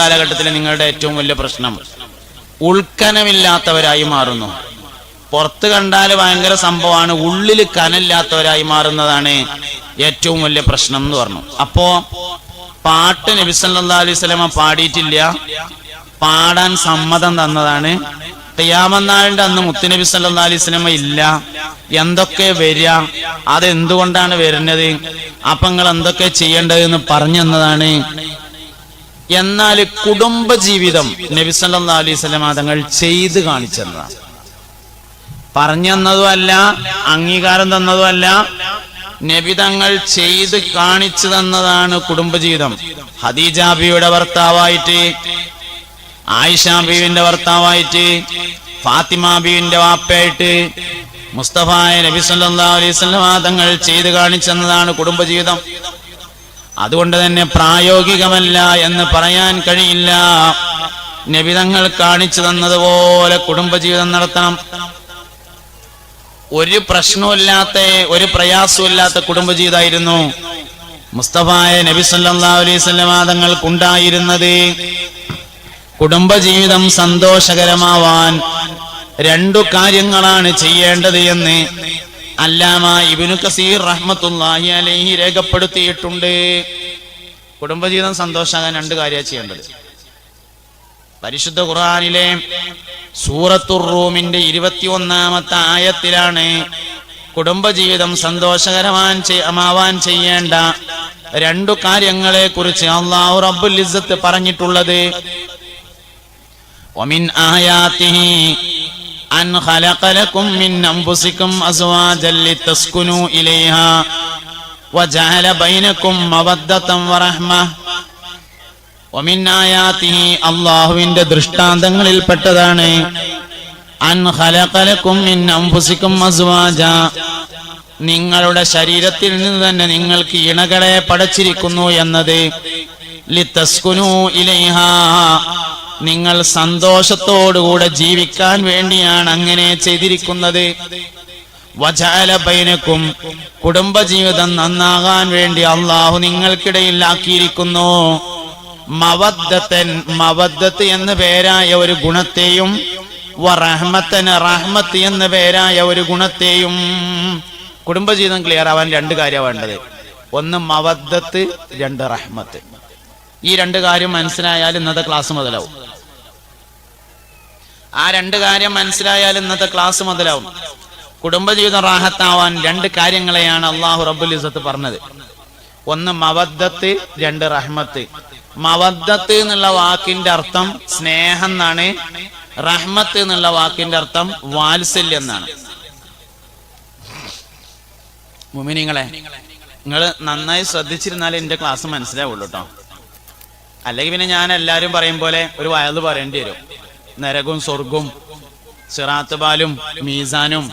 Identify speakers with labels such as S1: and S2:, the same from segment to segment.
S1: കാലഘട്ടത്തിൽ നിങ്ങളുടെ ഏറ്റവും വലിയ പ്രശ്നം ഉൾക്കനമില്ലാത്തവരായി മാറുന്നു. പുറത്ത് കണ്ടാൽ ഭയങ്കര സംഭവമാണ് ഉള്ളിൽ കനല്ലാത്തവരായി മാറുന്നതാണ് ഏറ്റവും വലിയ പ്രശ്നം എന്ന് പറഞ്ഞു. അപ്പോ പാട്ട് നബി സല്ലല്ലാഹു അലൈഹി സ്വലമ പാടിയിട്ടില്ല. പാടാൻ സമ്മതം തന്നതാണ്. ഖിയാമന്നാളിന്റെ അന്ന് മുത്തുനബി സല്ലാ അലൈഹി സ്വലമ ഇല്ല. എന്തൊക്കെ വരിക അതെന്തുകൊണ്ടാണ് വരുന്നത് അപ്പൊ നിങ്ങൾ എന്തൊക്കെ ചെയ്യേണ്ടതെന്ന് പറഞ്ഞു തന്നതാണ് എന്നാൽ കുടുംബജീവിതം നബി സല്ലല്ലാഹു അലൈഹി വസല്ലമ തങ്ങൾ ചെയ്ത് കാണിച്ചെന്നതാണ് പറഞ്ഞെന്നതും അല്ല അംഗീകാരം തന്നതുമല്ല നബി തങ്ങൾ ചെയ്ത് കാണിച്ചു തന്നതാണ് കുടുംബജീവിതം. ഹദീജാബിയുടെ ഭർത്താവായിട്ട് ആയിഷ ഭർത്താവായിട്ട് ഫാത്തിമ വാപ്പയായിട്ട് മുസ്തഫായ നബി സല്ലാ അലൈഹി വസല്ലമ തങ്ങൾ ചെയ്ത് കാണിച്ചെന്നതാണ് കുടുംബജീവിതം. അതുകൊണ്ട് തന്നെ പ്രായോഗികമല്ല എന്ന് പറയാൻ കഴിയില്ല. നബി തങ്ങൾ കാണിച്ചു തന്നതുപോലെ കുടുംബജീവിതം നടത്തണം. ഒരു പ്രശ്നമില്ലാത്ത ഒരു പ്രയാസമില്ലാത്ത കുടുംബജീവിതമായിരുന്നു മുസ്തഫായ നബി വസല്ലമ തങ്ങൾക്കുണ്ടായിരുന്നത്. കുടുംബജീവിതം സന്തോഷകരമാവാൻ രണ്ടു കാര്യങ്ങളാണ് ചെയ്യേണ്ടത് എന്ന് അല്ലാമ ഇബിനു കസീർ റഹ്മത്തുല്ലാഹി അലൈഹി രേഖപ്പെടുത്തിയിട്ടുണ്ട്. കുടുംബജീവിതം സന്തോഷമാകാൻ രണ്ട് കാര്യമാണ് ചെയ്യേണ്ടത്. പരിശുദ്ധ ഖുറാനിലെ സൂറത്തുർ റൂമിന്റെ ഇരുപത്തി ഒന്നാമത്തെ ആയത്തിലാണ് കുടുംബജീവിതം സന്തോഷകരമാൻ ആവാൻ ചെയ്യേണ്ട രണ്ടു കാര്യങ്ങളെ കുറിച്ച് അള്ളാഹു റബ്ബുൽ പറഞ്ഞിട്ടുള്ളത്. أن خلق لكم من أنفسكم أزواجا لتسكنوا إليها وجعل بينكم مودة ورحمة ومن آياته അള്ളാഹുവിന്റെ ദൃഷ്ടാന്തങ്ങളിൽപ്പെട്ടതാണ് അൻ ഖലഖലക്കും മിൻ അൻഫുസിക്കും അസ്വാജ നിങ്ങളുടെ ശരീരത്തിൽ നിന്ന് തന്നെ നിങ്ങൾക്ക് ഇണകളെ പടച്ചിരിക്കുന്നു എന്നത് ലിത്തസ്കുനു ഇലൈഹ നിങ്ങൾ സന്തോഷത്തോടുകൂടെ ജീവിക്കാൻ വേണ്ടിയാണ് അങ്ങനെ ചെയ്തിരിക്കുന്നത്. വചാലബൈനക്കും കുടുംബജീവിതം നന്നാകാൻ വേണ്ടി അള്ളാഹു നിങ്ങൾക്കിടയിൽ ആക്കിയിരിക്കുന്നു മവദ്ദത്തൻ മവദ്ദത്ത് എന്ന പേരായ ഒരു ഗുണത്തെയും റഹ്മത്തൻ റഹ്മത്ത് എന്ന പേരായ ഒരു ഗുണത്തെയും കുടുംബജീവിതം ക്ലിയർ ആവാൻ രണ്ട് കാര്യമാണ് വേണ്ടത്. ഒന്ന് മവദ്ദത്ത് രണ്ട് റഹ്മത്ത്. ഈ രണ്ട് കാര്യം മനസ്സിലായാൽ ഇന്നത്തെ ക്ലാസ് മുതലാവും. ആ രണ്ട് കാര്യം മനസ്സിലായാൽ ഇന്നത്തെ ക്ലാസ് മുതലാവും. കുടുംബജീവിതം റാഹത്താവാൻ രണ്ട് കാര്യങ്ങളെയാണ് അള്ളാഹു റബ്ബുൽ ഇസത്ത് പറഞ്ഞത്. ഒന്ന് മവദ്ദത്ത് രണ്ട് റഹ്മത്ത്. മവദ്ദത്ത് എന്നുള്ള വാക്കിന്റെ അർത്ഥം സ്നേഹം എന്നാണ്. റഹ്മത്ത് എന്നുള്ള വാക്കിന്റെ അർത്ഥം വാത്സല്യം എന്നാണ്. മുമിനിങ്ങളെ നിങ്ങൾ നന്നായി ശ്രദ്ധിച്ചിരുന്നാലേ എന്റെ ക്ലാസ് മനസ്സിലാവുള്ളൂ കേട്ടോ അല്ലെങ്കിൽ പിന്നെ ഞാൻ എല്ലാരും പറയും പോലെ ഒരു വയത് പറയേണ്ടി വരും. നരകവും സ്വർഗവും സിറാത്ത് പാലും മീസാനും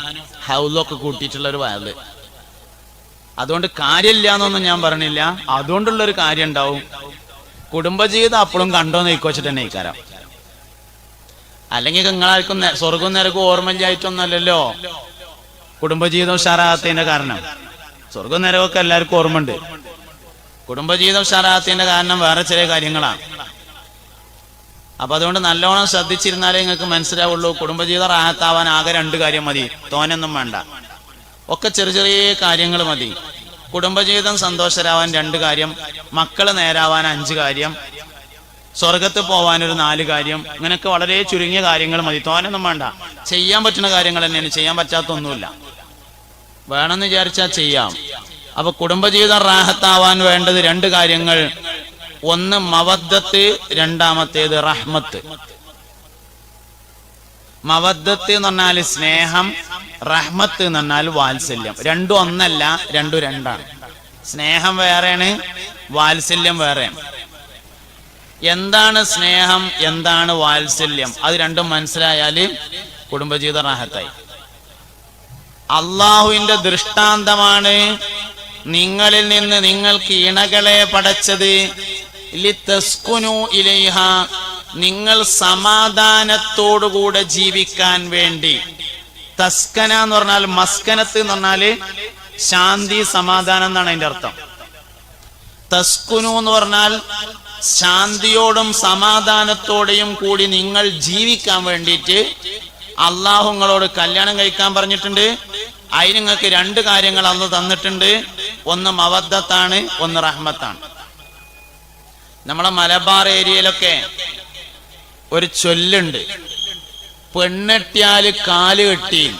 S1: ഹൗലൊക്കെ കൂട്ടിയിട്ടുള്ള ഒരു വയൽ അതുകൊണ്ട് കാര്യമില്ല എന്നൊന്നും ഞാൻ പറഞ്ഞില്ല. അതുകൊണ്ടുള്ള ഒരു കാര്യം ഉണ്ടാവും കുടുംബജീവിതം അപ്പോഴും കണ്ടോ നീക്കോച്ചിട്ട് തന്നെ ഇക്കാരം അല്ലെങ്കിൽ നിങ്ങളാർക്കും സ്വർഗവും നരകവും ഓർമ്മയില്ലായിട്ടൊന്നല്ലല്ലോ കുടുംബജീവിതം ഉഷാറാകാത്തതിന്റെ കാരണം. സ്വർഗവും നിരവൊക്കെ എല്ലാവർക്കും ഓർമ്മയുണ്ട്. കുടുംബജീവിതം ഉഷാറാകാത്തതിന്റെ കാരണം വേറെ ചില കാര്യങ്ങളാണ്. അപ്പൊ അതുകൊണ്ട് നല്ലോണം ശ്രദ്ധിച്ചിരുന്നാലേ നിങ്ങൾക്ക് മനസ്സിലാവുള്ളൂ. കുടുംബജീവിതം റാഹത്താവാൻ ആകെ രണ്ട് കാര്യം മതി. തോനൊന്നും വേണ്ട. ഒക്കെ ചെറിയ ചെറിയ കാര്യങ്ങൾ മതി. കുടുംബജീവിതം സന്തോഷരാവാൻ രണ്ട് കാര്യം. മക്കൾ നേരാവാൻ അഞ്ച് കാര്യം. സ്വർഗത്ത് പോവാൻ ഒരു നാല് കാര്യം. ഇങ്ങനെയൊക്കെ വളരെ ചുരുങ്ങിയ കാര്യങ്ങൾ മതി. തോനൊന്നും വേണ്ട. ചെയ്യാൻ പറ്റുന്ന കാര്യങ്ങൾ തന്നെയാണ്. ചെയ്യാൻ പറ്റാത്തൊന്നുമില്ല. വേണമെന്ന് വിചാരിച്ചാൽ ചെയ്യാം. അപ്പൊ കുടുംബജീവിതം റാഹത്താവാൻ വേണ്ടത് രണ്ട് കാര്യങ്ങൾ. ഒന്ന് മവദ്ദത്ത് രണ്ടാമത്തേത് റഹ്മത്ത്. മവദ്ദത്ത് എന്ന് പറഞ്ഞാൽ സ്നേഹം റഹ്മത്ത് എന്ന് പറഞ്ഞാൽ വാത്സല്യം. രണ്ടും ഒന്നല്ല രണ്ടും രണ്ടാണ്. സ്നേഹം വേറെയാണ് വാത്സല്യം വേറെയാണ്. എന്താണ് സ്നേഹം എന്താണ് വാത്സല്യം? അത് രണ്ടും മനസ്സിലായാൽ കുടുംബജീവിത റാഹത്തായി. അള്ളാഹുവിന്റെ ദൃഷ്ടാന്തമാണ് നിങ്ങളിൽ നിന്ന് നിങ്ങൾക്ക് ഇണകളെ പടച്ചത്. നിങ്ങൾ സമാധാനത്തോടുകൂടെ ജീവിക്കാൻ വേണ്ടി. തസ്കന എന്ന് പറഞ്ഞാൽ മസ്കനത്ത് എന്ന് പറഞ്ഞാൽ ശാന്തി സമാധാനം എന്നാണ് അതിന്റെ അർത്ഥം. തസ്കുനു എന്ന് പറഞ്ഞാൽ ശാന്തിയോടും സമാധാനത്തോടെയും കൂടി നിങ്ങൾ ജീവിക്കാൻ വേണ്ടിയിട്ട് അള്ളാഹുങ്ങളോട് കല്യാണം കഴിക്കാൻ പറഞ്ഞിട്ടുണ്ട്. അതിന് നിങ്ങൾക്ക് രണ്ട് കാര്യങ്ങൾ അന്ന് തന്നിട്ടുണ്ട്. ഒന്ന് മവദ്ദത്താണ് ഒന്ന് റഹ്മത്താണ്. നമ്മളെ മലബാർ ഏരിയയിലൊക്കെ ഒരു ചൊല്ലുണ്ട്. പെണ്ണെട്ടിയാൽ കാൽ കെട്ടി.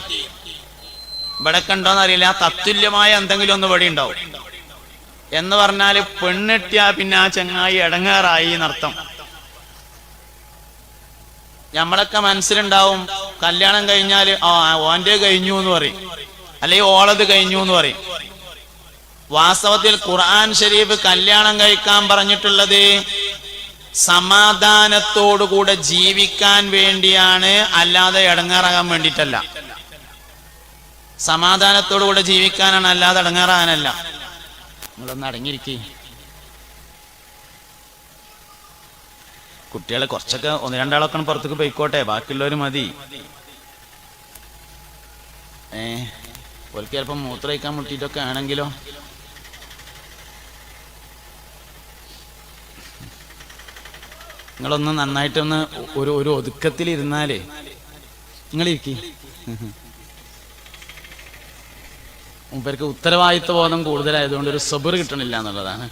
S1: ഇവിടെ കണ്ടോന്ന് അറിയില്ല. തത്തുല്യമായ എന്തെങ്കിലും ഒന്ന് ഇവിടെ ഉണ്ടാവും. എന്ന് പറഞ്ഞാൽ പെണ്ണെട്ടിയാ പിന്നെ ആ ചങ്ങായി ഇടങ്ങാറായി എന്നർത്ഥം. നമ്മളൊക്കെ മനസ്സിലുണ്ടാവും കല്യാണം കഴിഞ്ഞാൽ ആ ഓന്റെ കഴിഞ്ഞു എന്ന് പറയും. അല്ലെങ്കിൽ ഓളത് കഴിഞ്ഞു എന്ന് പറയും. വാസ്തവത്തിൽ ഖുർആൻ ഷരീഫ് കല്യാണം കഴിക്കാൻ പറഞ്ഞിട്ടുള്ളത് സമാധാനത്തോടുകൂടെ ജീവിക്കാൻ വേണ്ടിയാണ് അല്ലാതെ ഇടങ്ങാറാകാൻ വേണ്ടിയിട്ടല്ല. സമാധാനത്തോടുകൂടെ ജീവിക്കാനാണ് അല്ലാതെ ഇടങ്ങാറാകാനല്ല. നിങ്ങളൊന്ന് അടങ്ങിയിരിക്കേ. കുട്ടികളെ കുറച്ചൊക്കെ ഒന്ന് രണ്ടാളൊക്കെ പുറത്തേക്ക് പോയിക്കോട്ടെ ബാക്കിയുള്ളവർ മതി. ഏ ഓർക്ക് ചിലപ്പം മൂത്രയിക്കാൻ മുട്ടിയിട്ടൊക്കെ ആണെങ്കിലോ? നിങ്ങളൊന്ന് നന്നായിട്ടൊന്ന് ഒരു ഒരു ഒതുക്കത്തിൽ ഇരുന്നാലേ നിങ്ങളിരിക്കി. മൂപ്പർക്ക് ഉത്തരവാദിത്വ ബോധം കൂടുതലായതുകൊണ്ട് ഒരു സബർ കിട്ടണില്ല എന്നുള്ളതാണ്.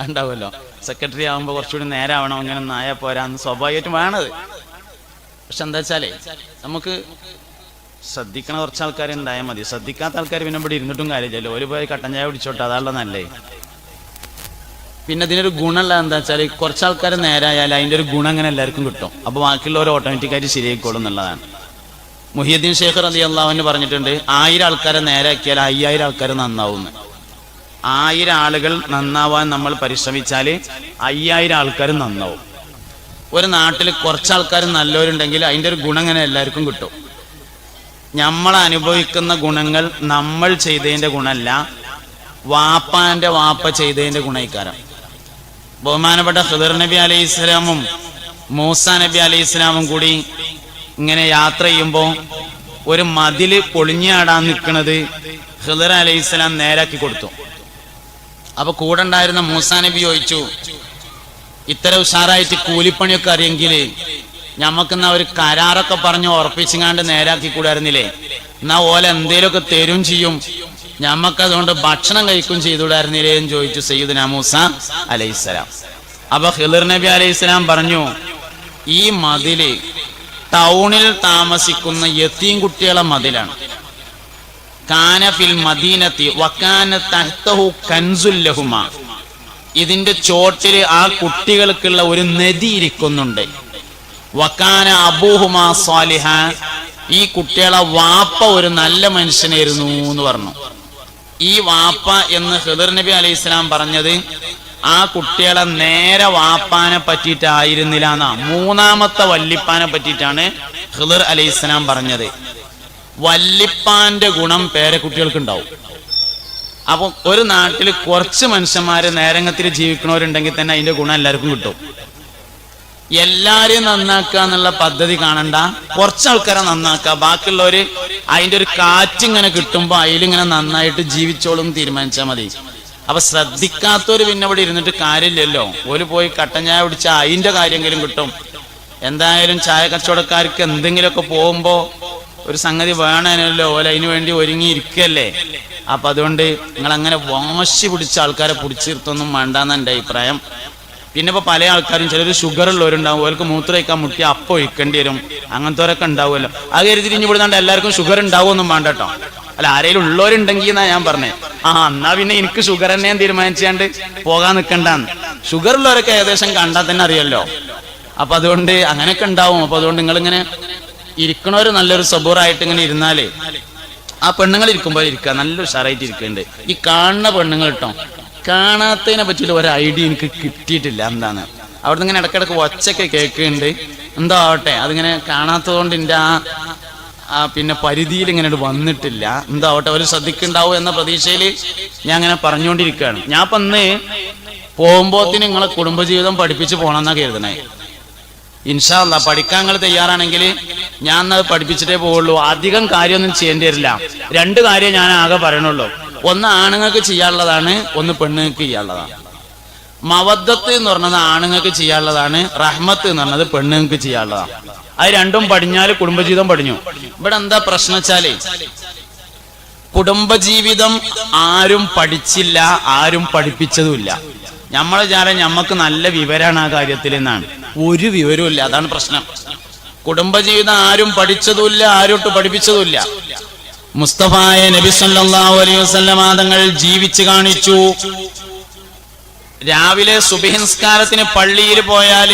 S1: അതുണ്ടാവുമല്ലോ. സെക്രട്ടറി ആകുമ്പോൾ കുറച്ചുകൂടി നേരാവണം. അങ്ങനെ നായ പോരാന്ന് സ്വാഭാവികമായിട്ടും വേണത്. പക്ഷെ എന്താ വെച്ചാലേ നമുക്ക് ശ്രദ്ധിക്കണ കുറച്ച് ആൾക്കാർ ഉണ്ടായാൽ മതി. ശ്രദ്ധിക്കാത്ത ആൾക്കാർ പിന്നെ ഇവിടെ ഇരുന്നിട്ടും കാര്യമില്ലല്ലോ. ഒരു പോയി കട്ടൻ ചായ പിടിച്ചോട്ടെ അതാണല്ലോ നല്ലേ. പിന്നെ ഇതിനൊരു ഗുണമുള്ള എന്താ വെച്ചാൽ കുറച്ച് ആൾക്കാർ നേരായാൽ അതിന്റെ ഒരു ഗുണം അങ്ങനെ എല്ലാവർക്കും കിട്ടും. അപ്പോൾ ബാക്കിയുള്ളവർ ഓട്ടോമാറ്റിക്കായിട്ട് ശരിയായിക്കോളും എന്നുള്ളതാണ്. മുഹിയുദ്ദീൻ ഷേഖർ അലി അള്ളാഹുവിന് പറഞ്ഞിട്ടുണ്ട് ആയിരം ആൾക്കാരെ നേരാക്കിയാൽ അയ്യായിരം ആൾക്കാർ നന്നാവുന്നു. ആയിരം ആളുകൾ നന്നാവാൻ നമ്മൾ പരിശ്രമിച്ചാൽ അയ്യായിരം ആൾക്കാർ നന്നാവും. ഒരു നാട്ടിൽ കുറച്ച് ആൾക്കാർ നല്ലവരുണ്ടെങ്കിൽ അതിന്റെ ഒരു ഗുണം അങ്ങനെ എല്ലാവർക്കും കിട്ടും. നമ്മൾ അനുഭവിക്കുന്ന ഗുണങ്ങൾ നമ്മൾ ചെയ്തതിന്റെ ഗുണമല്ല വാപ്പാന്റെ വാപ്പ ചെയ്തതിന്റെ ഗുണയിക്കാരം. ബഹുമാനപ്പെട്ട ഖിദർ നബി അലൈഹി ഇസ്ലാമും മൂസ നബി അലൈഹി ഇസ്ലാമും കൂടി ഇങ്ങനെ യാത്ര ചെയ്യുമ്പോൾ ഒരു മതിൽ പൊളിഞ്ഞാടാൻ നിൽക്കുന്നത് ഖിദർ അലൈഹി ഇസ്ലാം നേരാക്കി കൊടുത്തു. അപ്പൊ കൂടെ ഉണ്ടായിരുന്ന മൂസ നബി ചോദിച്ചു ഇത്ര ഉഷാറായിട്ട് കൂലിപ്പണിയൊക്കെ അറിയെങ്കിൽ ഞമ്മക്കെന്നാ ഒരു കരാറൊക്കെ പറഞ്ഞ് ഉറപ്പിച്ചിങ്ങാണ്ട് നേരാക്കി കൂടായിരുന്നില്ലേ? എന്നാ ഓല എന്തേലൊക്കെ തരും ചെയ്യും. ഞമ്മക്ക് അതുകൊണ്ട് ഭക്ഷണം കഴിക്കും ചെയ്തുകൂടായിരുന്നില്ലേ എന്ന് ചോദിച്ചു സയ്യിദ് മൂസ അലൈഹിസ്സലാം. അപ്പൊ ഹിളിർ നബി അലൈഹിസ്സലാം പറഞ്ഞു ഈ മതിൽ ടൗണിൽ താമസിക്കുന്ന യത്തീം കുട്ടികളെ മതിലാണ്. കാനഫിൽ മദീനത്തി കൻസുല്ലഹുമ. ഇതിന്റെ ചോട്ടിൽ ആ കുട്ടികൾക്കുള്ള ഒരു നദി ഇരിക്കുന്നുണ്ട്. വക്കാന അബൂഹുമാ സ്വാലിഹ ഈ കുട്ടികളെ വാപ്പ ഒരു നല്ല മനുഷ്യനായിരുന്നു എന്ന് പറഞ്ഞു. ഈ വാപ്പ എന്ന് ഹിദർ നബി അലൈഹി ഇസ്ലാം പറഞ്ഞത് ആ കുട്ടികളെ നേരെ വാപ്പാനെ പറ്റിയിട്ടായിരുന്നില്ല എന്നാ. മൂന്നാമത്തെ വല്ലിപ്പാനെ പറ്റിയിട്ടാണ് ഹിദർ അലൈഹി ഇസ്ലാം പറഞ്ഞത്. വല്ലിപ്പാന്റെ ഗുണം പേരക്കുട്ടികൾക്ക് ഉണ്ടാവും അപ്പൊ ഒരു നാട്ടിൽ കുറച്ച് മനുഷ്യന്മാര് നേരങ്ങത്തിൽ ജീവിക്കണവരുണ്ടെങ്കിൽ തന്നെ അതിന്റെ ഗുണം എല്ലാവർക്കും കിട്ടും. എല്ലാരെയും നന്നാക്കുക എന്നുള്ള പദ്ധതി കാണണ്ട. കുറച്ച് ആൾക്കാരെ നന്നാക്കുക. ബാക്കിയുള്ളവര് അതിന്റെ ഒരു കാറ്റിങ്ങനെ കിട്ടുമ്പോ അതിലിങ്ങനെ നന്നായിട്ട് ജീവിച്ചോളും തീരുമാനിച്ചാൽ മതി. അപ്പൊ ശ്രദ്ധിക്കാത്തവര് പിന്നെ ഇവിടെ ഇരുന്നിട്ട് കാര്യമില്ലല്ലോ. ഒരു പോയി കട്ടൻ കുടിച്ചാൽ അതിന്റെ കാര്യമെങ്കിലും കിട്ടും. എന്തായാലും ചായ കച്ചവടക്കാർക്ക് എന്തെങ്കിലുമൊക്കെ പോകുമ്പോ ഒരു സംഗതി വേണമല്ലോ ഓല അതിനു വേണ്ടി ഒരുങ്ങിയിരിക്കല്ലേ. അപ്പൊ അതുകൊണ്ട് നിങ്ങൾ അങ്ങനെ വാശി പിടിച്ച ആൾക്കാരെ പിടിച്ചിരുത്തൊന്നും വേണ്ടെന്ന് എന്റെ അഭിപ്രായം. പിന്നെ ഇപ്പൊ പല ആൾക്കാരും ചിലർ ഷുഗർ ഉള്ളവരുണ്ടാവും അവർക്ക് മൂത്രമൊഴിക്കാൻ മുട്ടി അപ്പം ഒഴിക്കേണ്ടി വരും. അങ്ങനത്തെവരൊക്കെ ഉണ്ടാവുമല്ലോ. ആ കരുതി തിരിഞ്ഞു വിടുന്നാണ്ട് എല്ലാവർക്കും ഷുഗർ ഉണ്ടാവുമൊന്നും വേണ്ട കേട്ടോ. അല്ല ആരെങ്കിലും ഉള്ളവരുണ്ടെങ്കിൽ എന്നാ ഞാൻ പറഞ്ഞേ. ആ എന്നാ പിന്നെ എനിക്ക് ഷുഗർ തന്നെ തീരുമാനിച്ചാണ്ട് പോകാൻ നിൽക്കണ്ടെന്ന് ഷുഗർ ഉള്ളവരൊക്കെ ഏകദേശം കണ്ടാൽ തന്നെ അറിയല്ലോ. അപ്പൊ അതുകൊണ്ട് അങ്ങനെയൊക്കെ ഉണ്ടാവും. അപ്പൊ അതുകൊണ്ട് നിങ്ങൾ ഇങ്ങനെ ഇരിക്കണവര് നല്ലൊരു സബൂറായിട്ട് ഇങ്ങനെ ഇരുന്നാലേ ആ പെണ്ണുങ്ങൾ ഇരിക്കുമ്പോൾ ഇരിക്കുക. നല്ല ഉഷാറായിട്ട് ഇരിക്കുന്നുണ്ട്. ഈ കാണുന്ന പെണ്ണുങ്ങൾ കേട്ടോ കാണാത്തതിനെ പറ്റിയുള്ള ഒരു ഐഡിയ എനിക്ക് കിട്ടിയിട്ടില്ല എന്താണ് അവിടുന്ന് ഇങ്ങനെ ഇടക്കിടക്ക് ഒച്ചയൊക്കെ കേൾക്കുന്നുണ്ട്. എന്തോ ആവട്ടെ അതിങ്ങനെ കാണാത്തതുകൊണ്ട് എന്റെ ആ ആ പിന്നെ പരിധിയിൽ ഇങ്ങനെ വന്നിട്ടില്ല. എന്താവട്ടെ അവർ ശ്രദ്ധിക്കുണ്ടാവും എന്ന പ്രതീക്ഷയിൽ ഞാൻ അങ്ങനെ പറഞ്ഞുകൊണ്ടിരിക്കുകയാണ്. ഞാൻ ഇപ്പം അന്ന് പോകുമ്പോത്തിന് നിങ്ങളെ കുടുംബജീവിതം പഠിപ്പിച്ച് പോകണമെന്നാ കരുതണേ. ഇൻഷാല്ല പഠിക്കാൻ നിങ്ങൾ തയ്യാറാണെങ്കിൽ ഞാൻ അത് പഠിപ്പിച്ചിട്ടേ പോവുള്ളൂ. അധികം കാര്യമൊന്നും ചെയ്യേണ്ടി വരില്ല. രണ്ട് കാര്യം ഞാൻ ആകെ പറയണുള്ളൂ. ഒന്ന് ആണുങ്ങൾക്ക് ചെയ്യാനുള്ളതാണ് ഒന്ന് പെണ്ണുങ്ങൾക്ക് ചെയ്യാനുള്ളതാണ്. മവദ്ദത്ത് എന്ന് പറഞ്ഞത് ആണുങ്ങൾക്ക് ചെയ്യാനുള്ളതാണ് റഹ്മത്ത് എന്ന് പറഞ്ഞത് പെണ്ണുങ്ങൾക്ക് ചെയ്യാനുള്ളതാണ്. അത് രണ്ടും പടിഞ്ഞാൽ കുടുംബജീവിതം പഠിഞ്ഞു ഇവിടെ എന്താ പ്രശ്നം വെച്ചാലേ കുടുംബജീവിതം ആരും പഠിച്ചില്ല ആരും പഠിപ്പിച്ചതുമില്ല. നമ്മളെ ചാരം ഞമ്മക്ക് നല്ല വിവരാണ് ആ കാര്യത്തിൽ എന്നാണ്. ഒരു വിവരവും അതാണ് പ്രശ്നം. കുടുംബജീവിതം ആരും പഠിച്ചതുമില്ല ആരോട്ട് പഠിപ്പിച്ചതുമില്ല. മുസ്തഫായ നബി സല്ലല്ലാഹു അലൈഹി വസല്ലമ തങ്ങൾ ജീവിച്ചു കാണിച്ചു. രാവിലെ സുബഹിസ്കാരത്തിന് പള്ളിയിൽ പോയാൽ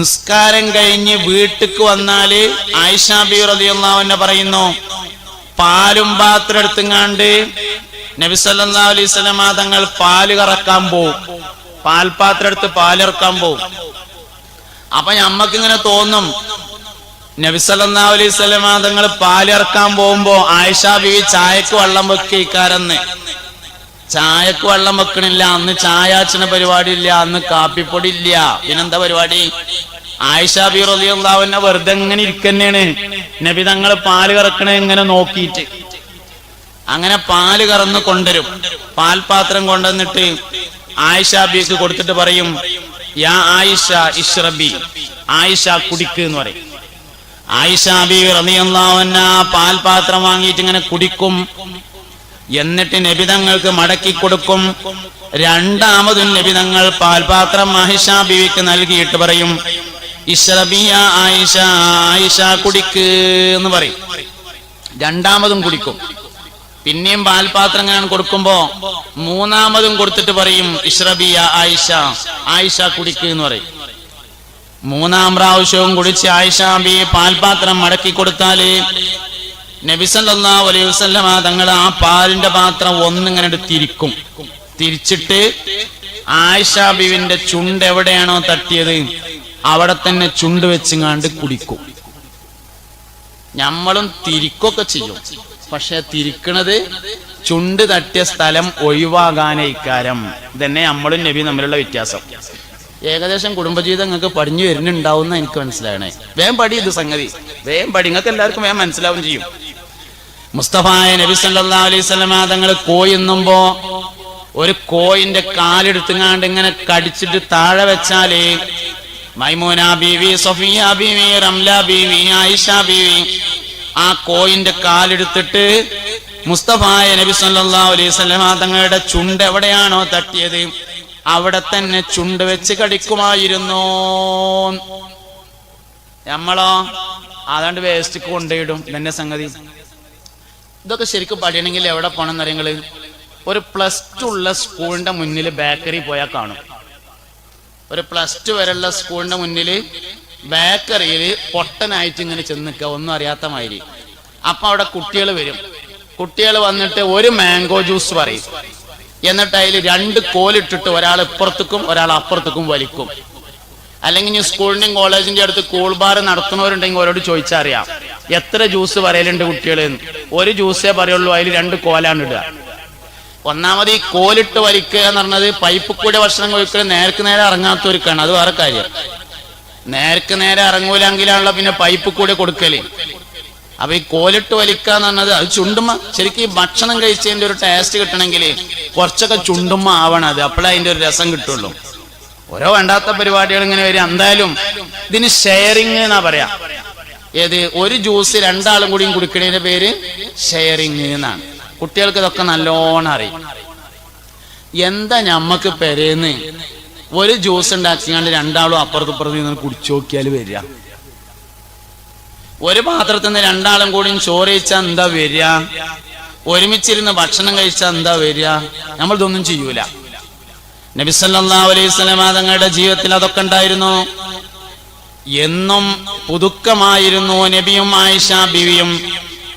S1: നിസ്കാരം കഴിഞ്ഞ് വീട്ടിക്ക് വന്നാൽ ആയിഷ ബി റളിയല്ലാഹു അൻഹ പറയുന്നു പാലും പാത്രം എടുത്തുങ്ങാണ്ട് നബി സല്ലല്ലാഹു അലൈഹി വസല്ലമ തങ്ങൾ പാൽ കറക്കാൻ പോവും. പാൽപാത്രം എടുത്ത് പാലിറക്കാൻ പോവും. അപ്പൊ ഞമ്മക്കിങ്ങനെ തോന്നും നബി സല്ലല്ലാഹു അലൈഹി തങ്ങൾ പാലിറക്കാൻ പോകുമ്പോ ആയിഷ ബീവി ചായക്ക് വെള്ളം വെക്കാരെന്ന് ചായക്ക് വെള്ളം വെക്കണില്ല. അന്ന് ചായാച്ചന പരിപാടി ഇല്ല. അന്ന് കാപ്പിപ്പൊടി ഇല്ല. പിന്നെന്താ പരിപാടി? ആയിഷ ബി റോദിയുള്ള വെറുതെ എങ്ങനെ ഇരിക്കന്നെയാണ്. നബി തങ്ങൾ പാൽ കറക്കണ ഇങ്ങനെ നോക്കിയിട്ട്. അങ്ങനെ പാൽ കറന്ന് കൊണ്ടുവരും. പാൽപാത്രം കൊണ്ടുവന്നിട്ട് ആയിഷ ബിക്ക് കൊടുത്തിട്ട് പറയും യാ ആയിഷ ഇഷ്റബി. ആയിഷ കുടിക്ക് എന്ന് പറയും. ആയിഷ ബി റളിയല്ലാഹുവിന പാൽപാത്രം വാങ്ങിയിട്ട് ഇങ്ങനെ കുടിക്കും. എന്നിട്ട് നബിതങ്ങൾക്ക് മടക്കി കൊടുക്കും. രണ്ടാമതും നബിതങ്ങൾ പാൽപാത്രം ആയിഷ ബിവിക്ക് നൽകിയിട്ട് പറയും ഇഷ്റബിയ ആയിഷ ആയിഷ കുടിക്ക് എന്ന് പറയും. രണ്ടാമതും കുടിക്കും. പിന്നെയും പാൽപാത്രം ഇങ്ങനെ കൊടുക്കുമ്പോ മൂന്നാമതും കൊടുത്തിട്ട് പറയും ഇഷ്റബിയ ആയിഷ ആയിഷ കുടിക്ക് എന്ന് പറയും. മൂന്നാം പ്രാവശ്യവും കുടിച്ച് ആയിഷാബി പാൽപാത്രം മടക്കി കൊടുത്താൽ നബിസല്ലാ അലൈഹി തങ്ങൾ ആ പാലിന്റെ പാത്രം ഒന്നിങ്ങനെ തിരിക്കും. തിരിച്ചിട്ട് ആയിഷ ബിവിന്റെ ചുണ്ട് എവിടെയാണോ തട്ടിയത് അവിടെ തന്നെ ചുണ്ട് വെച്ചുങ്ങാണ്ട് കുടിക്കും. നമ്മളും തിരിക്കൊക്കെ ചെയ്യും. പക്ഷെ തിരിക്കണത് ചുണ്ട് തട്ടിയ സ്ഥലം ഒഴിവാകാനേ ഇക്കാരം. ഇതന്നെ നമ്മളും നബി തമ്മിലുള്ള വ്യത്യാസം. ഏകദേശം കുടുംബജീവിതം നിങ്ങൾക്ക് പടിഞ്ഞു വരുന്നുണ്ടാവും എനിക്ക് മനസ്സിലായണേ വേം പടി ഇത് സംഗതി. വേം പടി. നിങ്ങൾക്ക് എല്ലാവർക്കും വേം മനസ്സിലാവും ചെയ്യും. മുസ്തഫായ നബി സല്ലാ അലൈഹി വസല്ലമ തങ്ങൾ കോയുന്നുമ്പോ ഒരു കോയിന്റെ കാലെടുത്തുങ്ങാണ്ട് ഇങ്ങനെ കടിച്ചിട്ട് താഴെ വെച്ചാൽ മൈമൂന ബീവി സൊഫിയ ബീവി റംല ബീവി ആയിഷ ബീവി ആ കോയിന്റെ കാലെടുത്തിട്ട് മുസ്തഫായ നബി സല്ലാ അലൈഹി വസല്ലമ തങ്ങളുടെ ചുണ്ട് എവിടെയാണോ തട്ടിയത്? അവിടെ തന്നെ ചുണ്ട് വെച്ച് കടിക്കുമായിരുന്നു. നമ്മളോ? അതാണ്ട് വേസ്റ്റ് കൊണ്ടുപോയിടും. ഇതന്നെ സംഗതി. ഇതൊക്കെ ശരിക്കും പഠിയണമെങ്കിൽ എവിടെ പോകണം എന്നറിയങ്ങൾ ഒരു പ്ലസ് ടു ഉള്ള സ്കൂളിന്റെ മുന്നിൽ ബേക്കറി പോയാൽ കാണും. ഒരു പ്ലസ് ടു വരെയുള്ള സ്കൂളിന്റെ മുന്നിൽ ബേക്കറിയിൽ പൊട്ടനായിട്ട് ഇങ്ങനെ ചെന്ന് നിൽക്കുക ഒന്നും അറിയാത്ത മാതിരി. അപ്പൊ അവിടെ കുട്ടികൾ വരും. കുട്ടികൾ വന്നിട്ട് ഒരു മാംഗോ ജ്യൂസ് പറയും. എന്നിട്ട് അതിൽ രണ്ട് കോലിട്ടിട്ട് ഒരാൾ ഇപ്പുറത്തേക്കും ഒരാൾ അപ്പുറത്തേക്കും വലിക്കും. അല്ലെങ്കിൽ ഇനി സ്കൂളിന്റെയും കോളേജിന്റെ അടുത്ത് കൂൾ ബാർ നടത്തുന്നവരുണ്ടെങ്കിൽ അവരോട് ചോദിച്ചാൽ അറിയാം. എത്ര ജ്യൂസ് പറയലുണ്ട് കുട്ടികൾ ഒരു ജ്യൂസേ പറയുള്ളൂ അതിൽ രണ്ട് കോലാണ് ഇടുക. ഒന്നാമത് ഈ കോലിട്ട് വലിക്കുക എന്ന് പറഞ്ഞത് പൈപ്പ് കൂടെ ഭക്ഷണം കഴിക്കുക നേർക്ക് നേരെ ഇറങ്ങാത്ത ഇറങ്ങാത്തവർക്കാണ് അത് വേറെ കാര്യം. നേർക്ക് നേരെ ഇറങ്ങൂലെങ്കിലാണല്ലോ പിന്നെ പൈപ്പ് കൂടെ കൊടുക്കൽ. അപ്പൊ ഈ കോലിട്ട് വലിക്കുക എന്ന് പറഞ്ഞത് അത് ചുണ്ടുമ്മ ശരിക്കും ഈ ഭക്ഷണം കഴിച്ചതിന്റെ ഒരു ടേസ്റ്റ് കിട്ടണമെങ്കിൽ കുറച്ചൊക്കെ ചുണ്ടുമ്മ ആവണം അത് അപ്പോഴേ അതിന്റെ ഒരു രസം കിട്ടുള്ളൂ. ഓരോ വേണ്ടാത്ത പരിപാടികൾ ഇങ്ങനെ വരും എന്തായാലും ഇതിന് ഷെയറിങ് എന്നാ പറയാ. ഏത്? ഒരു ജ്യൂസ് രണ്ടാളും കൂടിയും കുടിക്കണതിന്റെ പേര് ഷെയറിങ് എന്നാണ്. കുട്ടികൾക്ക് ഇതൊക്കെ നല്ലോണം അറിയും. എന്താ ഞമ്മക്ക് പെരേന്ന്? ഒരു ജ്യൂസ് ഉണ്ടാക്കിയാണ്ട് രണ്ടാളും അപ്പുറത്തുപ്പുറത്ത് നിന്ന് കുടിച്ചു നോക്കിയാൽ വരിക. ഒരു പാത്രത്തിൽ നിന്ന് രണ്ടാളും കൂടി ചോറ് കഴിച്ചാൽ എന്താ വരിക? ഒരുമിച്ചിരുന്ന് ഭക്ഷണം കഴിച്ചാൽ എന്താ വരിക? നമ്മൾ ഇതൊന്നും ചെയ്യൂല. നബി സല്ലല്ലാഹു അലൈഹി വസല്ലമ തങ്ങളുടെ ജീവിതത്തിൽ അതൊക്കെ ഉണ്ടായിരുന്നു. എന്നും പുതുക്കമായിരുന്നു നബിയും ആയിഷ ബിവിയും.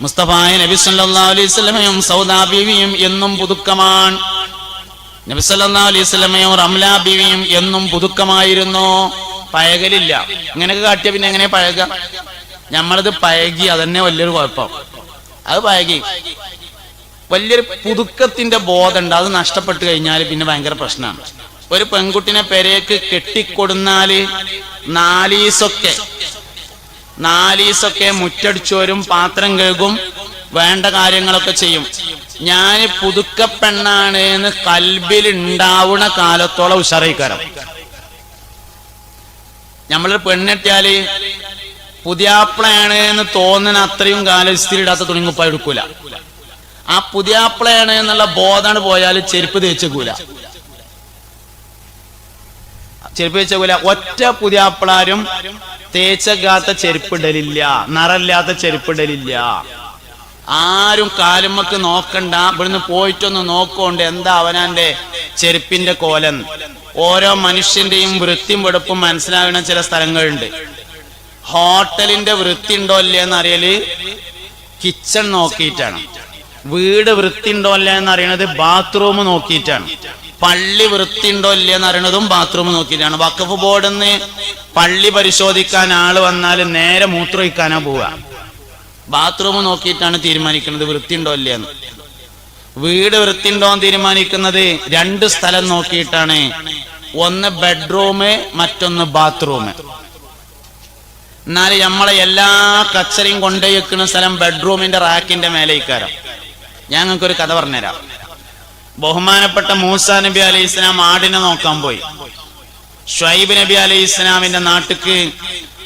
S1: മുസ്തഫായ നബി സല്ലല്ലാഹു അലൈഹി വസല്ലമയും സൗദാ ബിവിയും എന്നും പുതുക്കമാണ് നബി സല്ലല്ലാഹു അലൈഹി വസല്ലമയും റംല ബിവിയും എന്നും പുതുക്കമായിരുന്നു. പഴകലില്ല. ഇങ്ങനെയൊക്കെ കാട്ടിയ പിന്നെ എങ്ങനെ പഴക നമ്മളത് പഴകി അതന്നെ വലിയൊരു കുഴപ്പം. അത് പഴകി. വലിയൊരു പുതുക്കത്തിന്റെ ബോധമുണ്ട്. അത് നഷ്ടപ്പെട്ടു കഴിഞ്ഞാൽ പിന്നെ ഭയങ്കര പ്രശ്നമാണ്. ഒരു പെൺകുട്ടിനെ പെരേക്ക് കെട്ടിക്കൊടുന്നാൽ നാലീസൊക്കെ നാലീസൊക്കെ മുറ്റടിച്ചോരും പാത്രം കഴുകും വേണ്ട കാര്യങ്ങളൊക്കെ ചെയ്യും. ഞാൻ പുതുക്കപ്പെണ്ണാണ് എന്ന് കൽബിൽ ഉണ്ടാവുന്ന കാലത്തോളം ഉഷാറിക്കാരം നമ്മളൊരു പെണ്ണെട്ടിയാൽ പുതിയാപ്പിളയാണ് എന്ന് തോന്നുന്ന അത്രയും കാലം ഇസ്തിരി ഇടാത്ത തുണിങ്ങുപ്പ എടുക്കൂല. ആ പുതിയാപ്പിളയാണ് എന്നുള്ള ബോധാണ് പോയാൽ ചെരുപ്പ് തേച്ചേക്കൂല. ചെരുപ്പ് തേച്ചേക്കൂല. ഒറ്റ പുതിയാപ്പിളാരും തേച്ചകാത്ത ചെരുപ്പിടലില്ല. ചെരുപ്പ് ചെരുപ്പിടലില്ല. ആരും കാലുമ്മക്ക് നോക്കണ്ട. ഇവിടുന്ന് പോയിട്ടൊന്ന് നോക്കോണ്ട് എന്താ അവനാന്റെ ചെരുപ്പിന്റെ കോലൻ ഓരോ മനുഷ്യന്റെയും വൃത്തിയും വെടുപ്പും മനസ്സിലാകുന്ന ചില സ്ഥലങ്ങളുണ്ട്. ഹോട്ടലിന്റെ വൃത്തി ഉണ്ടോ ഇല്ലേ എന്ന് അറിയൽ? കിച്ചൺ നോക്കിയിട്ടാണ്. വീട് വൃത്തി ഉണ്ടോ എന്ന് അറിയണത് ബാത്റൂം നോക്കിയിട്ടാണ്. പള്ളി വൃത്തി ഉണ്ടോ ഇല്ല എന്ന് അറിയണതും ബാത്റൂം നോക്കിയിട്ടാണ്. വക്കഫ് ബോർഡിൽ നിന്ന് പള്ളി പരിശോധിക്കാൻ ആൾ വന്നാൽ നേരെ മൂത്രമൊഴിക്കാനാ പോവുക ബാത്റൂം നോക്കിയിട്ടാണ് തീരുമാനിക്കുന്നത് വൃത്തി ഉണ്ടോ ഇല്ല എന്ന് വീട് വൃത്തി ഉണ്ടോ എന്ന് തീരുമാനിക്കുന്നത് രണ്ട് സ്ഥലം നോക്കിയിട്ടാണ്. ഒന്ന് ബെഡ്റൂം മറ്റൊന്ന് ബാത്റൂം എന്നാൽ നമ്മളെ എല്ലാ കച്ചറയും കൊണ്ടുവയ്ക്കുന്ന സ്ഥലം ബെഡ്റൂമിന്റെ റാക്കിന്റെ മേലെ ഇക്കാരം ഞങ്ങൾക്കൊരു കഥ പറഞ്ഞുതരാം. ബഹുമാനപ്പെട്ട മൂസ നബി അലൈഹി ഇസ്ലാം ആടിനെ നോക്കാൻ പോയി. ഷൈബ് നബി അലൈഹി ഇസ്ലാമിന്റെ നാട്ടിക്ക്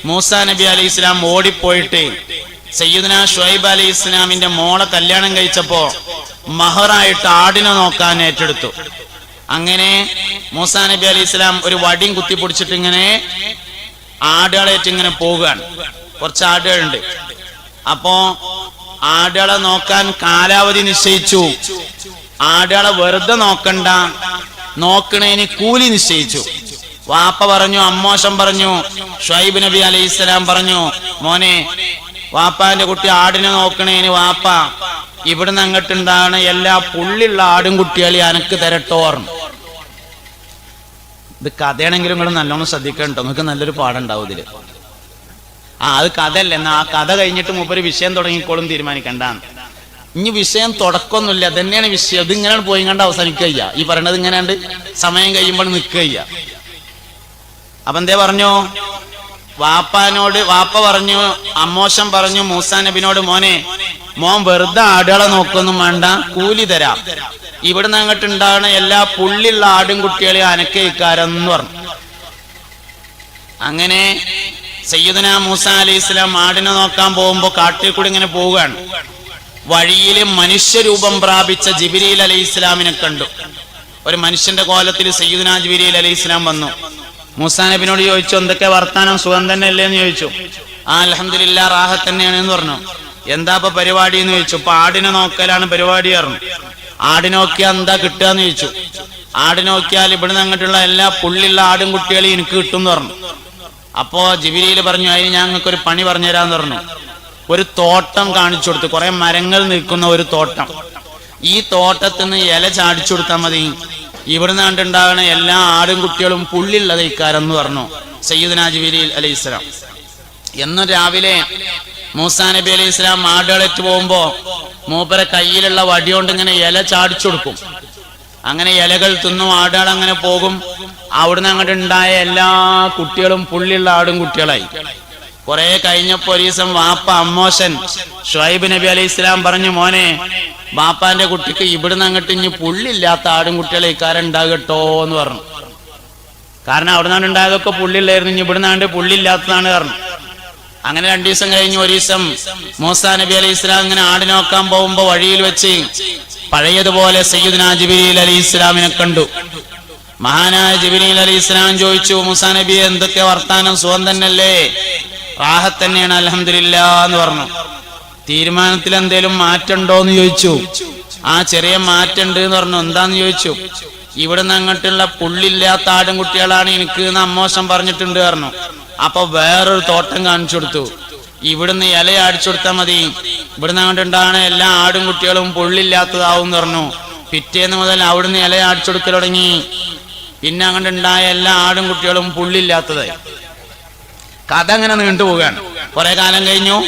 S1: മൂസ നബി അലൈഹി ഇസ്ലാം ഓടിപ്പോയിട്ട് സയ്യിദ്ന ഷൈബ് അലൈഹി ഇസ്ലാമിന്റെ മോളെ കല്യാണം കഴിച്ചപ്പോ മഹറായിട്ട് ആടിനെ നോക്കാൻ ഏറ്റെടുത്തു. അങ്ങനെ മൂസ നബി അലൈഹി ഇസ്ലാം ഒരു വടിയും കുത്തിപ്പൊടിച്ചിട്ട് ഇങ്ങനെ ആടുകളേറ്റ് ഇങ്ങനെ പോവുകയാണ്. കുറച്ച് ആടുകളുണ്ട്. അപ്പോ ആടുകളെ നോക്കാൻ കാലാവധി നിശ്ചയിച്ചു. ആടുകളെ വെറുതെ നോക്കണ്ട. നോക്കണേന് കൂലി നിശ്ചയിച്ചു. വാപ്പ പറഞ്ഞു അമ്മോശം പറഞ്ഞു ഷൈബ് നബി അലൈഹി പറഞ്ഞു മോനെ വാപ്പാന്റെ കുട്ടി ആടിനെ നോക്കണേന് വാപ്പ ഇവിടുന്ന് അങ്ങോട്ടുണ്ടാണ് എല്ലാ പുള്ളിയുള്ള ആടും കുട്ടികളെ അനക്ക് തരട്ടോർന്നു. ഇത് കഥയാണെങ്കിലും നിങ്ങൾ നല്ലോണം ശ്രദ്ധിക്കണ്ടോ നിങ്ങൾക്ക് നല്ലൊരു പാഠം ഉണ്ടാവും ഇതിൽ. ആ അത് കഥയല്ല? എന്നാ ആ കഥ കഴിഞ്ഞിട്ട് മൂപ്പര് വിഷയം തുടങ്ങിക്കോളും തീരുമാനിക്കണ്ട ഇനി വിഷയം തുടക്കമൊന്നുമില്ല തന്നെയാണ് വിഷയം. ഇത് ഇങ്ങനെയാണ് പോയി കണ്ട് അവസാനിക്കുക ഈ പറയണത് ഇങ്ങനെയാണ്ട് സമയം കഴിയുമ്പോൾ നിൽക്കുക അപ്പൊ എന്തേ പറഞ്ഞു? വാപ്പാനോട് വാപ്പ പറഞ്ഞു അമ്മോശം പറഞ്ഞു മൂസാ നബിനോട് മോനെ മോൻ വെറുതെ ആടുകളെ നോക്കൊന്നും വേണ്ട കൂലി തരാം. ഇവിടുന്ന് അങ്ങോട്ട് എല്ലാ പുള്ളിയുള്ള ആടും കുട്ടികളെയും അനക്കയിക്കാരെന്ന് പറഞ്ഞു. അങ്ങനെ സയ്യിദന മൂസ അലൈഹി ഇസ്ലാം ആടിനെ നോക്കാൻ പോകുമ്പോ കാട്ടിൽ കൂടി ഇങ്ങനെ പോവുകയാണ്. വഴിയിൽ മനുഷ്യരൂപം പ്രാപിച്ച ജിബിരിയിൽ അലൈഹി ഇസ്ലാമിനെ കണ്ടു. ഒരു മനുഷ്യന്റെ കോലത്തിൽ സയ്യിദന ജിബിരിയിൽ അലൈഹി ഇസ്ലാം വന്നു. മൂസാ നബിനോട് ചോദിച്ചു എന്തൊക്കെ വർത്താനം? സുഖം തന്നെ അല്ലേ എന്ന് ചോദിച്ചു. ആ അലഹമില്ല റാഹത്ത് തന്നെയാണ് എന്ന് പറഞ്ഞു. എന്താ ഇപ്പൊ പരിപാടി? എന്ന് ചോദിച്ചു. ഇപ്പൊ ആടിനെ നോക്കലാണ് പരിപാടി പറഞ്ഞു. ആടിനെ നോക്കിയാൽ എന്താ കിട്ടുക എന്ന് ചോദിച്ചു. ആട് നോക്കിയാൽ ഇവിടുന്ന് അങ്ങോട്ടുള്ള എല്ലാ പുള്ളിയുള്ള ആടും കുട്ടികളെയും എനിക്ക് കിട്ടും എന്ന് പറഞ്ഞു. അപ്പോ ജിബിരിയിൽ പറഞ്ഞു അതിന് ഞങ്ങൾക്ക് ഒരു പണി പറഞ്ഞുതരാന്ന് പറഞ്ഞു. ഒരു തോട്ടം കാണിച്ചു കൊടുത്തു. കുറെ മരങ്ങൾ നിൽക്കുന്ന ഒരു തോട്ടം. ഈ തോട്ടത്തിൽ നിന്ന് ഇല ചാടിച്ചു കൊടുത്താൽ മതി. ഇവിടുന്ന് കണ്ടുണ്ടാകുന്ന എല്ലാ ആടും കുട്ടികളും പുള്ളിയുള്ളത് ഇക്കാരെന്ന് പറഞ്ഞു. സയ്യിദ്ന ജിബിരി അലൈഹി ഇസ്ലാം എന്നും രാവിലെ മൂസാ നബി അലൈഹി ഇസ്ലാം ആടുകളെറ്റ് പോകുമ്പോ മൂപ്പരെ കയ്യിലുള്ള വടിയോണ്ട് ഇങ്ങനെ ഇല ചാടിച്ചു കൊടുക്കും. അങ്ങനെ ഇലകൾ തിന്നും ആടുകൾ അങ്ങനെ പോകും. അവിടുന്ന് അങ്ങോട്ട് ഉണ്ടായ എല്ലാ കുട്ടികളും പുള്ളിയുള്ള ആടും കുട്ടികളായി. കുറെ കഴിഞ്ഞപ്പോ ഒരു ദിവസം വാപ്പ അമ്മോശൻ ഷുഹൈബ് നബി അലൈഹി ഇസ്ലാം പറഞ്ഞു മോനെ ബാപ്പാന്റെ കുട്ടിക്ക് ഇവിടുന്ന് അങ്ങോട്ട് ഇനി പുള്ളില്ലാത്ത ആടും കുട്ടികളെ ഇക്കാരുണ്ടാകട്ടോ എന്ന് പറഞ്ഞു. കാരണം അവിടുന്ന് ഉണ്ടായതൊക്കെ പുള്ളില്ലായിരുന്നു ഇനി ഇവിടുന്നാണ്ട് പുള്ളില്ലാത്തതാണ് പറഞ്ഞു. അങ്ങനെ രണ്ടു ദിവസം കഴിഞ്ഞ് ഒരു ദിവസം മൂസാ നബി അലൈഹി ഇസ്ലാം ഇങ്ങനെ ആടി നോക്കാൻ പോകുമ്പോ വഴിയിൽ വെച്ച് പഴയതുപോലെ സയ്യിദ്ന ജിബിരിൽ അലി ഇസ്ലാമിനെ കണ്ടു. മഹാനായ ജിബിലി അലി ഇസ്ലാം ചോദിച്ചു മൂസാ നബി എന്തൊക്കെ വർത്താനം? സുഖം തന്നെയല്ലേ? റാഹത്ത് തന്നെയാണ് അലഹമില്ല എന്ന് പറഞ്ഞു. തീരുമാനത്തിൽ എന്തേലും മാറ്റണ്ടോ എന്ന് ചോദിച്ചു. ആ ചെറിയ മാറ്റമുണ്ട് എന്ന് പറഞ്ഞു. എന്താന്ന് ചോദിച്ചു? ഇവിടുന്ന് അങ്ങോട്ടുള്ള പുള്ളില്ലാത്ത ആടും കുട്ടികളാണ് എനിക്ക് അമ്മോശം പറഞ്ഞിട്ടുണ്ട് പറഞ്ഞു. അപ്പൊ വേറൊരു തോട്ടം കാണിച്ചു കൊടുത്തു. ഇവിടുന്ന് ഇല അടിച്ചു കൊടുത്താൽ മതി. ഇവിടുന്ന് അങ്ങോട്ടുണ്ടാണ് എല്ലാ ആടും കുട്ടികളും പുള്ളില്ലാത്തതാവും പറഞ്ഞു. പിറ്റേന്ന് മുതൽ അവിടുന്ന് ഇല അടിച്ചു കൊടുക്കൽ തുടങ്ങി. പിന്നെ അങ്ങോട്ടുണ്ടായ എല്ലാ ആടും കുട്ടികളും പുള്ളില്ലാത്തതായി. കഥ അങ്ങനെ നീണ്ടുപോവുകയാണ്. കുറെ കാലം കഴിഞ്ഞു.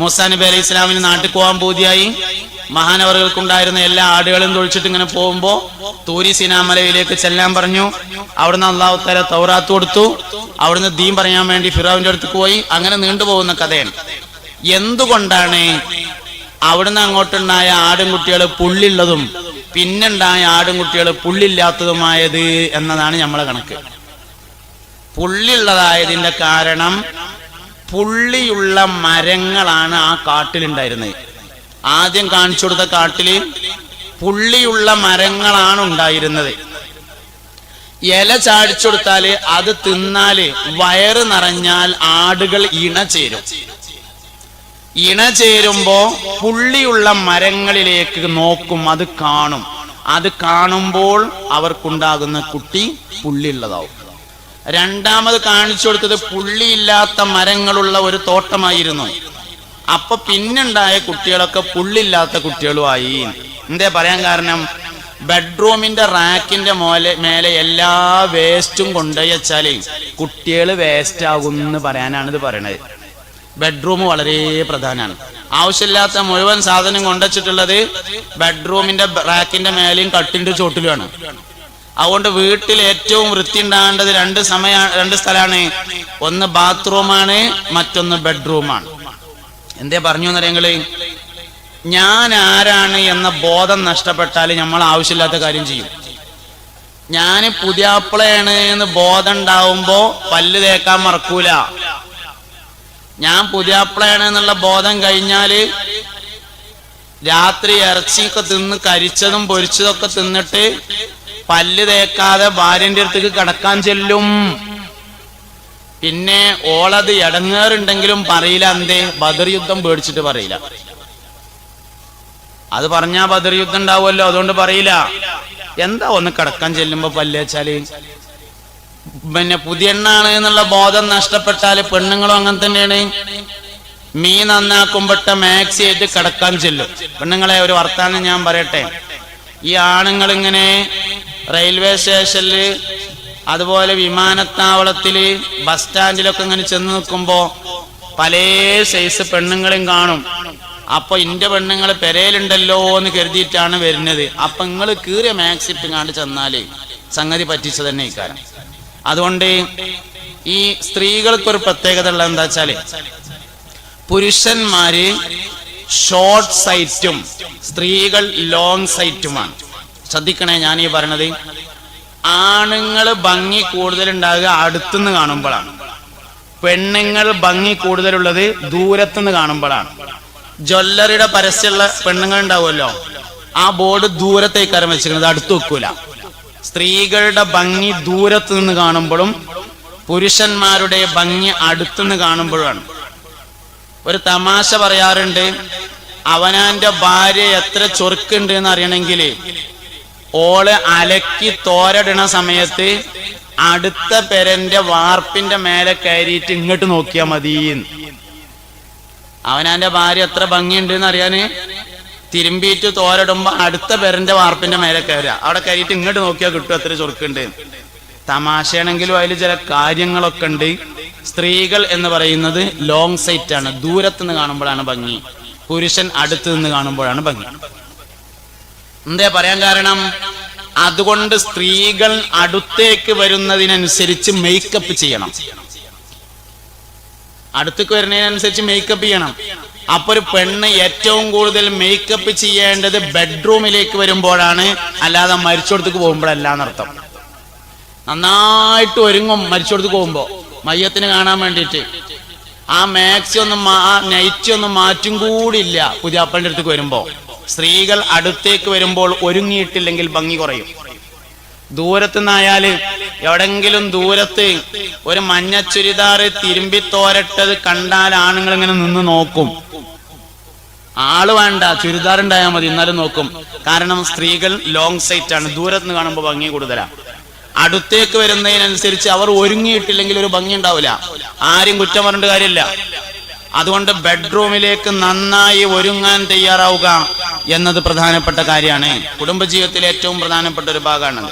S1: മുസാ നബി അലൈഹി ഇസ്ലാമിന് നാട്ടിൽ പോകാൻ പൂതിയായി. മഹാനവറുകൾക്കുണ്ടായിരുന്ന എല്ലാ ആടുകളും തൊഴിച്ചിട്ട് ഇങ്ങനെ പോകുമ്പോ തൂരി സിനാമലയിലേക്ക് ചെല്ലാൻ പറഞ്ഞു. അവിടുന്ന് അള്ളാഹു തല തൗറാത്ത് കൊടുത്തു. അവിടുന്ന് ദീൻ പറയാൻ വേണ്ടി ഫിറാവിന്റെ അടുത്ത് പോയി. അങ്ങനെ നീണ്ടുപോകുന്ന കഥയാണ്. എന്തുകൊണ്ടാണ് അവിടുന്ന് അങ്ങോട്ടുണ്ടായ ആടുംകുട്ടികൾ പുള്ളിയുള്ളതും പിന്നുണ്ടായ ആടുംകുട്ടികൾ പുള്ളില്ലാത്തതുമായത് എന്നതാണ് നമ്മളെ കണക്ക്. പുള്ളിയുള്ളതായതിന്റെ കാരണം പുള്ളിയുള്ള മരങ്ങളാണ് ആ കാട്ടിലുണ്ടായിരുന്നത്. ആദ്യം കാണിച്ചു കൊടുത്ത കാട്ടിൽ പുള്ളിയുള്ള മരങ്ങളാണ് ഉണ്ടായിരുന്നത്. ഇല ചാടിച്ചെടുത്താൽ അത് തിന്നാൽ വയറ് നിറഞ്ഞാൽ ആടുകൾ ഇണ ചേരും. ഇണ ചേരുമ്പോ പുള്ളിയുള്ള മരങ്ങളിലേക്ക് നോക്കും അത് കാണും. അത് കാണുമ്പോൾ അവർക്കുണ്ടാകുന്ന കുട്ടി പുള്ളിയുള്ളതാവും. രണ്ടാമത് കാണിച്ചു കൊടുത്തത് പുള്ളിയില്ലാത്ത മരങ്ങളുള്ള ഒരു തോട്ടമായിരുന്നു. അപ്പൊ പിന്നുണ്ടായ കുട്ടികളൊക്കെ പുള്ളില്ലാത്ത കുട്ടികളുമായി. എന്തേ പറയാൻ കാരണം? ബെഡ്റൂമിന്റെ റാക്കിന്റെ മോലെ മേലെ എല്ലാ വേസ്റ്റും കൊണ്ടുപോയി വെച്ചാൽ കുട്ടികൾ വേസ്റ്റ് ആകും എന്ന് പറയാനാണ് ഇത് പറയണത്. ബെഡ്റൂം വളരെ പ്രധാനമാണ് ആവശ്യമില്ലാത്ത മുഴുവൻ സാധനം കൊണ്ടുവച്ചിട്ടുള്ളത് ബെഡ്റൂമിന്റെ റാക്കിന്റെ മേലെയും കട്ടിന്റെ ചോട്ടിലുമാണ് അതുകൊണ്ട് വീട്ടിൽ ഏറ്റവും വൃത്തി ഉണ്ടാകേണ്ടത് രണ്ട് സമയ രണ്ട് സ്ഥലമാണ്. ഒന്ന് ബാത്റൂമാണ് മറ്റൊന്ന് ബെഡ്റൂമാണ്. എന്തേ പറഞ്ഞു എന്നറിയങ്ങൾ? ഞാൻ ആരാണ് എന്ന ബോധം നഷ്ടപ്പെട്ടാൽ നമ്മൾ ആവശ്യമില്ലാത്ത കാര്യം ചെയ്യും. ഞാൻ പുതിയാപ്പിളയാണ് എന്ന് ബോധം ഉണ്ടാവുമ്പോ പല്ല് തേക്കാൻ മറക്കൂല. ഞാൻ പുതിയാപ്പിളയാണ് എന്നുള്ള ബോധം കഴിഞ്ഞാൽ രാത്രി ഇറച്ചിയൊക്കെ തിന്ന് കരിച്ചതും പൊരിച്ചതൊക്കെ തിന്നിട്ട് പല്ല് തേക്കാതെ ഭാര്യന്റെ അടുത്തേക്ക് കടക്കാൻ ചെല്ലും. പിന്നെ ഓളത് ഇടങ്ങേറുണ്ടെങ്കിലും പറയില്ല എന്തേ? ബദർ യുദ്ധം പേടിച്ചിട്ട് പറയില്ല. അത് പറഞ്ഞാ ബദർ യുദ്ധം ഉണ്ടാവുമല്ലോ അതുകൊണ്ട് പറയില്ല. എന്താ ഒന്ന് കിടക്കാൻ ചെല്ലുമ്പോ പല്ലേച്ചാൽ? പിന്നെ പുതിയ എണ്ണാണ് എന്നുള്ള ബോധം നഷ്ടപ്പെട്ടാൽ പെണ്ണുങ്ങളും അങ്ങനെ തന്നെയാണ്. മീ നന്നാക്കുമ്പോട്ട മാക്സ് ചെയ്ത് കിടക്കാൻ ചെല്ലും. പെണ്ണുങ്ങളെ ഒരു വർത്താനം ഞാൻ പറയട്ടെ. ഈ ആണുങ്ങൾ ഇങ്ങനെ റെയിൽവേ സ്റ്റേഷനിൽ അതുപോലെ വിമാനത്താവളത്തിൽ ബസ് സ്റ്റാൻഡിലൊക്കെ ഇങ്ങനെ ചെന്ന് നിൽക്കുമ്പോൾ പല സൈസ് പെണ്ണുങ്ങളെയും കാണും. അപ്പൊ ഇന്റെ പെണ്ണുങ്ങൾ പെരയിലുണ്ടല്ലോ എന്ന് കരുതിയിട്ടാണ് വരുന്നത്. അപ്പൊ നിങ്ങൾ കീറിയ മാക്സിപ്പ് ഇട്ടുങ്ങാണ്ട് ചെന്നാൽ സംഗതി പറ്റിച്ചു തന്നെ ഇക്കാരം. അതുകൊണ്ട് ഈ സ്ത്രീകൾക്കൊരു പ്രത്യേകത ഉള്ള എന്താ വെച്ചാൽ പുരുഷന്മാര് ഷോർട്ട് സൈറ്റും സ്ത്രീകൾ ലോങ് സൈറ്റുമാണ് ശ്രദ്ധിക്കണേ ഞാൻ ഈ പറയണത് ആണുങ്ങൾ ഭംഗി കൂടുതലുണ്ടാകുക അടുത്തുനിന്ന് കാണുമ്പോഴാണ്. പെണ്ണുങ്ങൾ ഭംഗി കൂടുതലുള്ളത് ദൂരത്തുനിന്ന് കാണുമ്പോഴാണ്. ജ്വല്ലറിയുടെ പരസ്യമുള്ള പെണ്ണുങ്ങൾ ഉണ്ടാവുമല്ലോ ആ ബോർഡ് ദൂരത്തേക്കാരം വെച്ചിരിക്കുന്നത് അടുത്ത് വെക്കൂല. സ്ത്രീകളുടെ ഭംഗി ദൂരത്തു നിന്ന് കാണുമ്പോഴും പുരുഷന്മാരുടെ ഭംഗി അടുത്തുനിന്ന് കാണുമ്പോഴാണ് ഒരു തമാശ പറയാറുണ്ട് അവനാന്റെ ഭാര്യ എത്ര ചൊറുക്കുണ്ട് എന്ന് അറിയണമെങ്കിൽ ഓൾ അലക്കി തോരടണ സമയത്ത് അടുത്ത പെരന്റെ വാർപ്പിന്റെ മേലെ കയറിയിട്ട് ഇങ്ങോട്ട് നോക്കിയാ മതി അവനാന്റെ ഭാര്യ എത്ര ഭംഗിയുണ്ട് അറിയാന്? തിരുമ്പിയിട്ട് തോരടുമ്പോ അടുത്ത പെരന്റെ വാർപ്പിന്റെ മേലെ കയറുക. അവിടെ കയറിയിട്ട് ഇങ്ങോട്ട് നോക്കിയാൽ കിട്ടും എത്ര ചൊറുക്കുണ്ട്. തമാശയാണെങ്കിലും അതിൽ ചില കാര്യങ്ങളൊക്കെ ഉണ്ട്. സ്ത്രീകൾ എന്ന് പറയുന്നത് ലോങ് സൈറ്റ് ആണ്. ദൂരത്തുനിന്ന് കാണുമ്പോഴാണ് ഭംഗി. പുരുഷൻ അടുത്ത് നിന്ന് കാണുമ്പോഴാണ് ഭംഗി. എന്തേ പറയാൻ കാരണം? അതുകൊണ്ട് സ്ത്രീകൾ അടുത്തേക്ക് വരുന്നതിനനുസരിച്ച് മേക്കപ്പ് ചെയ്യണം. അടുത്തേക്ക് വരുന്നതിനനുസരിച്ച് മേക്കപ്പ് ചെയ്യണം. അപ്പൊ ഒരു പെണ്ണ് ഏറ്റവും കൂടുതൽ മേക്കപ്പ് ചെയ്യേണ്ടത് ബെഡ്റൂമിലേക്ക് വരുമ്പോഴാണ്. അല്ലാതെ മരിച്ചോടത്തേക്ക് പോകുമ്പോഴല്ല എന്നർത്ഥം. നന്നായിട്ട് ഒരുങ്ങും മരിച്ചോടത്തേക്ക് പോകുമ്പോ. മയ്യത്തിന് കാണാൻ വേണ്ടിയിട്ട്. ആ മാക്സി ഒന്നും ആ നൈറ്റി ഒന്നും മാറ്റും കൂടിയില്ല. പുതിയാപ്പന്റെ അടുത്തേക്ക് വരുമ്പോ. സ്ത്രീകൾ അടുത്തേക്ക് വരുമ്പോൾ ഒരുങ്ങിയിട്ടില്ലെങ്കിൽ ഭംഗി കുറയും. ദൂരത്തുനിന്നായാൽ എവിടെങ്കിലും ദൂരത്ത് ഒരു മഞ്ഞ ചുരിദാറ് തിരുമ്പി തോരട്ടത് കണ്ടാൽ ആണുങ്ങൾ ഇങ്ങനെ നിന്ന് നോക്കും. ആൾ വേണ്ട ചുരിദാർ ഉണ്ടായാൽ മതി എന്നാലും നോക്കും. കാരണം സ്ത്രീകൾ ലോങ് സൈറ്റ് ആണ് ദൂരത്ത് നിന്ന് കാണുമ്പോൾ ഭംഗി കൂടുതലാണ് അടുത്തേക്ക് വരുന്നതിനനുസരിച്ച് അവർ ഒരുങ്ങിയിട്ടില്ലെങ്കിൽ ഒരു ഭംഗി ഉണ്ടാവില്ല. ആരും കുറ്റം പറഞ്ഞിട്ട് കാര്യമില്ല. അതുകൊണ്ട് ബെഡ്റൂമിലേക്ക് നന്നായി ഒരുങ്ങാൻ തയ്യാറാവുക എന്നത് പ്രധാനപ്പെട്ട കാര്യമാണ്. കുടുംബജീവിതത്തിലെ ഏറ്റവും പ്രധാനപ്പെട്ട ഒരു ഭാഗമാണ്